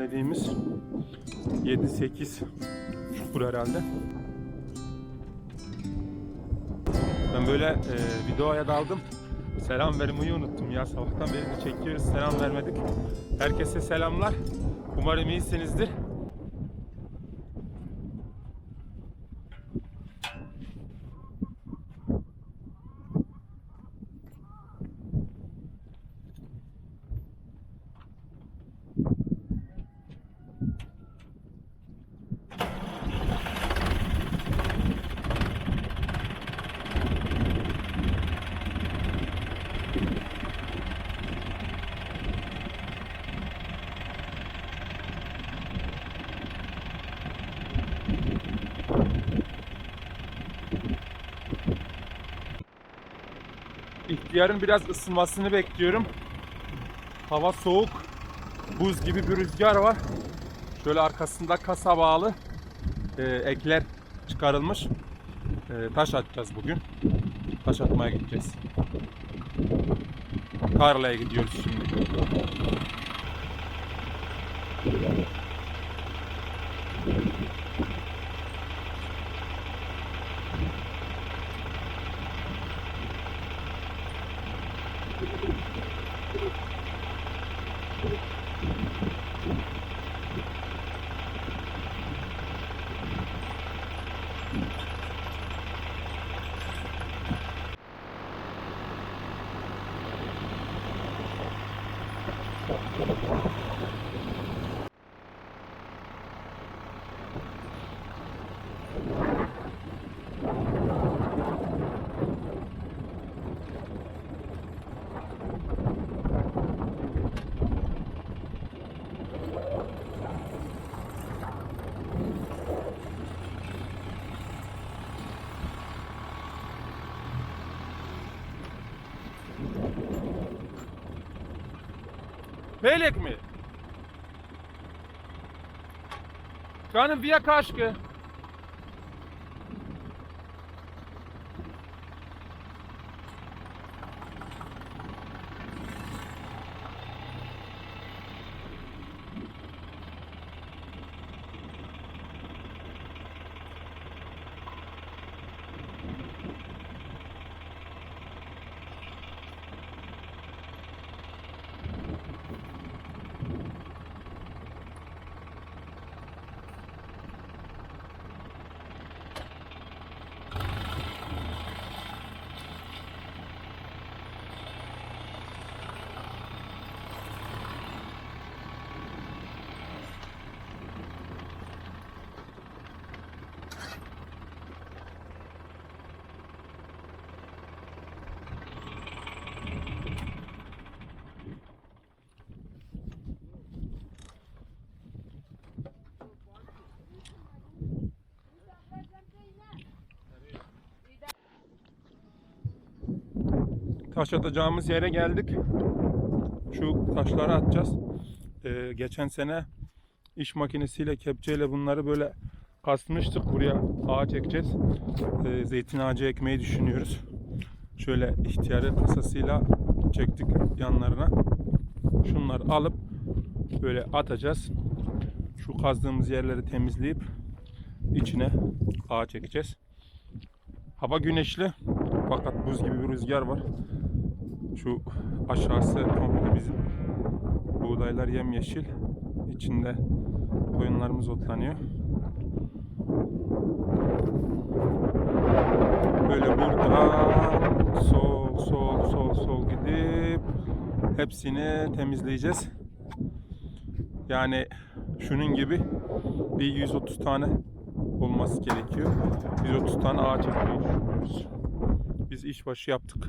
temizlediğimiz 7-8 çukur herhalde. Ben böyle e, videoya daldım. Selam vermeyi unuttum ya. Sabahtan beri de çekiyoruz. Selam vermedik. Herkese selamlar. Umarım iyisinizdir. İhtiyarın biraz ısınmasını bekliyorum. Hava soğuk. Buz gibi bir rüzgar var. Şöyle arkasında kasa bağlı e, ekler çıkarılmış. E, taş atacağız bugün. Taş atmaya gideceğiz. Tarlaya gidiyoruz şimdi. Melek mi? Canım via kaşkı. Taş atacağımız yere geldik. Şu taşları atacağız. Ee, geçen sene iş makinesiyle kepçeyle bunları böyle kasmıştık. Buraya ağaç ekeceğiz. Ee, zeytin ağacı ekmeyi düşünüyoruz. Şöyle ihtiyarı kasasıyla çektik yanlarına. Şunları alıp böyle atacağız. Şu kazdığımız yerleri temizleyip içine ağaç ekeceğiz. Hava güneşli fakat buz gibi bir rüzgar var. Şu aşağısı komple bizim buğdaylar yemyeşil. İçinde koyunlarımız otlanıyor. Böyle buradan sol sol sol sol gidip hepsini temizleyeceğiz. Yani şunun gibi bir 130 tane olması gerekiyor. 130 tane ağaç ekmeyi düşünüyoruz. Biz işbaşı yaptık.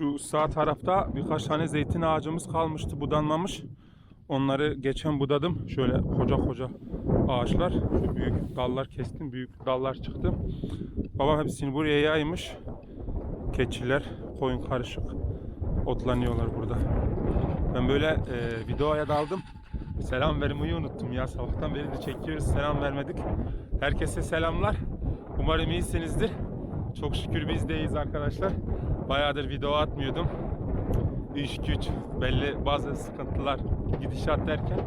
Şu sağ tarafta birkaç tane zeytin ağacımız kalmıştı budanmamış. Onları geçen budadım. Şöyle koca koca ağaçlar. Şu büyük dallar kestim. Büyük dallar çıktı. Babam hepsini buraya yaymış. Keçiler, koyun karışık otlanıyorlar burada. Ben böyle e, videoya daldım. Selam vermeyi unuttum ya. Sabahtan beri de çekiyoruz. Selam vermedik. Herkese selamlar. Umarım iyisinizdir. Çok şükür biz de iyiyiz arkadaşlar. Bayağıdır video atmıyordum. İş güç, belli bazı sıkıntılar, gidişat derken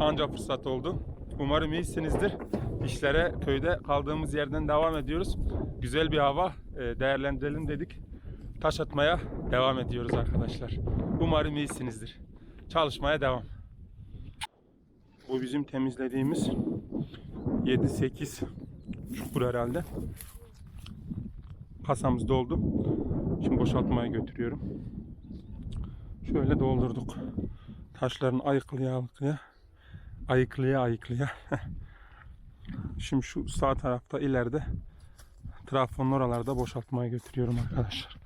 anca fırsat oldu. Umarım iyisinizdir. İşlere köyde kaldığımız yerden devam ediyoruz. Güzel bir hava e, değerlendirelim dedik. Taş atmaya devam ediyoruz arkadaşlar. Umarım iyisinizdir. Çalışmaya devam. Bu bizim temizlediğimiz 7-8 çukur herhalde. Kasamız doldu. Şimdi boşaltmaya götürüyorum. Şöyle doldurduk. Taşların ayıklıya ayıklıya ayıklıya ayıklıya. Şimdi şu sağ tarafta ileride trafonun oralarda boşaltmaya götürüyorum arkadaşlar.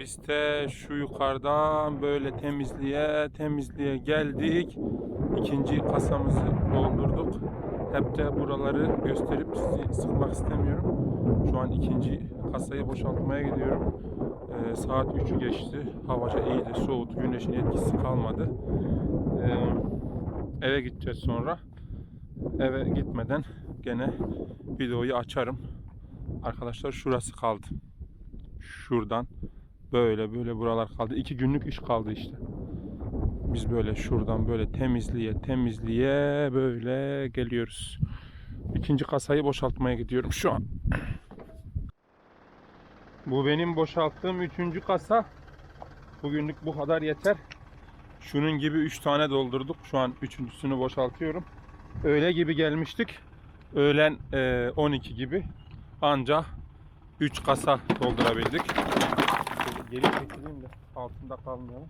Biz de şu yukarıdan böyle temizliğe temizliğe geldik. İkinci kasamızı doldurduk. Hep de buraları gösterip sizi sıkmak istemiyorum. Şu an ikinci kasayı boşaltmaya gidiyorum. Ee, saat 3'ü geçti. Havaca iyiydi, soğudu. Güneşin etkisi kalmadı. Ee, eve gideceğiz sonra. Eve gitmeden gene videoyu açarım. Arkadaşlar şurası kaldı. Şuradan böyle böyle buralar kaldı. İki günlük iş kaldı işte. Biz böyle şuradan böyle temizliğe temizliğe böyle geliyoruz. İkinci kasayı boşaltmaya gidiyorum şu an. Bu benim boşalttığım üçüncü kasa. Bugünlük bu kadar yeter. Şunun gibi üç tane doldurduk. Şu an üçüncüsünü boşaltıyorum. Öğle gibi gelmiştik. Öğlen e, 12 gibi anca 3 kasa doldurabildik. Şöyle geri çekileyim de altında kalmayalım.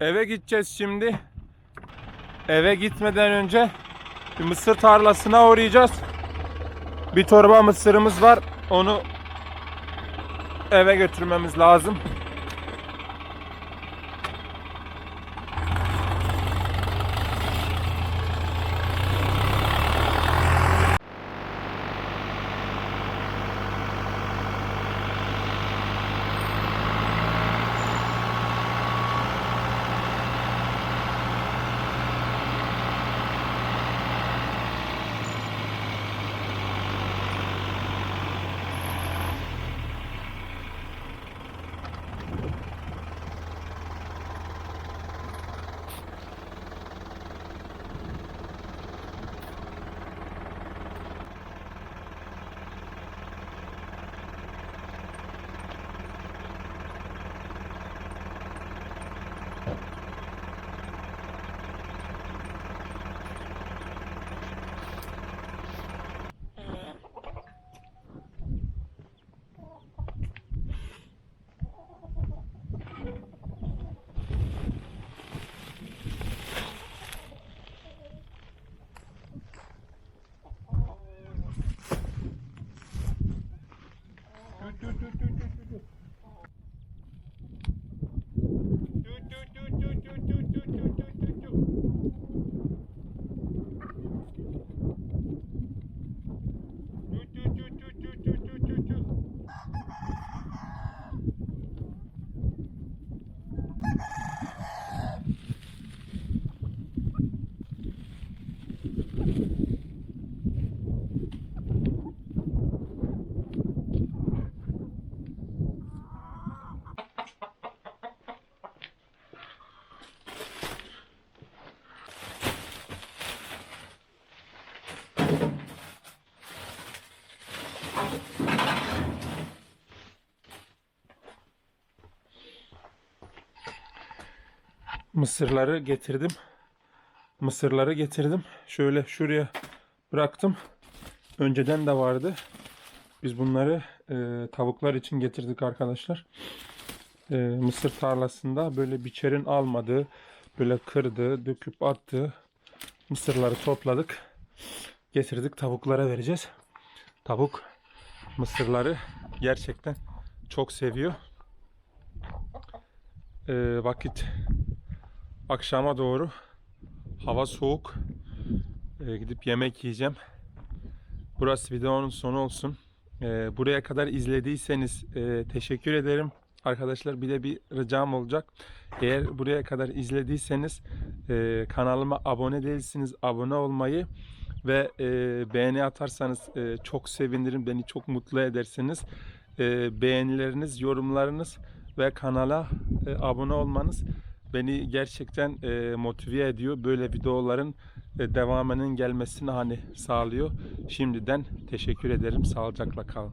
Eve gideceğiz şimdi. Eve gitmeden önce bir mısır tarlasına uğrayacağız. Bir torba mısırımız var. Onu eve götürmemiz lazım. Mısırları getirdim. Mısırları getirdim. Şöyle şuraya bıraktım. Önceden de vardı. Biz bunları e, tavuklar için getirdik arkadaşlar. E, mısır tarlasında böyle biçerin almadığı, böyle kırdığı, döküp attığı mısırları topladık. Getirdik tavuklara vereceğiz. Tavuk mısırları gerçekten çok seviyor. E, vakit akşama doğru hava soğuk. Ee, gidip yemek yiyeceğim. Burası videonun sonu olsun. Ee, buraya kadar izlediyseniz e, teşekkür ederim. Arkadaşlar bir de bir ricam olacak. Eğer buraya kadar izlediyseniz e, kanalıma abone değilsiniz. Abone olmayı ve e, beğeni atarsanız e, çok sevinirim. Beni çok mutlu edersiniz. E, beğenileriniz, yorumlarınız ve kanala e, abone olmanız beni gerçekten e, motive ediyor. Böyle videoların e, devamının gelmesini hani sağlıyor. Şimdiden teşekkür ederim. Sağlıcakla kalın.